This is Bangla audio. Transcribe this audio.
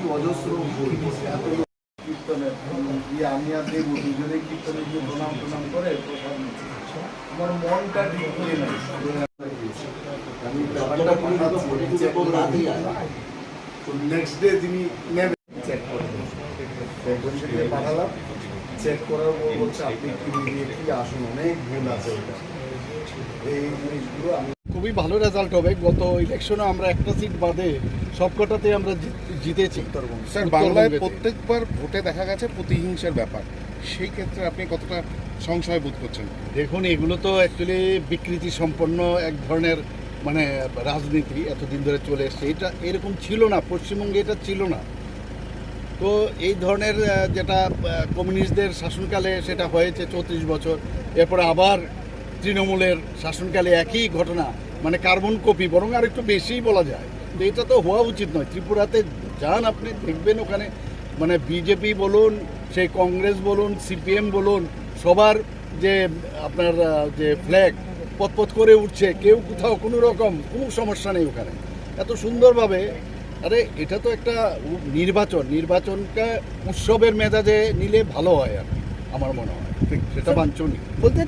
কি অজস্র এত গিয়ে আমি আর দেবো দুজনে কীর্তনে প্রণাম প্রণাম করে আমার মনটা ঠিক হয়ে নাই নেক্সট ডে নেবেন চেক পাঠালাম। চেক করার পর আপনি কি এই জিনিসগুলো খুবই ভালো রেজাল্ট হবে। গত ইলেকশনে আমরা একটা সিট বাদে সবকটাতে আমরা জিতেছি। স্যার বাংলায় প্রত্যেকবার ভোটে দেখা গেছে প্রতিহিংসার ব্যাপার। সেই ক্ষেত্রে আপনি কতটা সংশয় বোধ করছেন? দেখুন এগুলো তো অ্যাকচুয়ালি বিকৃতি সম্পন্ন এক ধরনের মানে রাজনীতি এতদিন ধরে চলে এসছে। এটা এরকম ছিল না পশ্চিমবঙ্গে এটা ছিল না। তো এই ধরনের যেটা কমিউনিস্টদের শাসনকালে সেটা হয়েছে চৌত্রিশ বছর। এরপরে আবার তৃণমূলের শাসনকালে একই ঘটনা মানে কার্বন কপি বরং আর একটু বেশিই বলা যায়। তো এটা তো হওয়া উচিত নয়। ত্রিপুরাতে যান আপনি দেখবেন ওখানে মানে বিজেপি বলুন সেই কংগ্রেস বলুন সিপিএম বলুন সবার যে আপনার যে ফ্ল্যাগ পথ করে উঠছে কেউ কোথাও কোনো রকম কোনো সমস্যা নেই ওখানে। এত সুন্দরভাবে আরে এটা তো একটা নির্বাচন নির্বাচনটা উৎসবের মেজাজে নিলে ভালো হয় আর আমার মনে হয়। সেটা বাঞ্ছনীয়। বলতে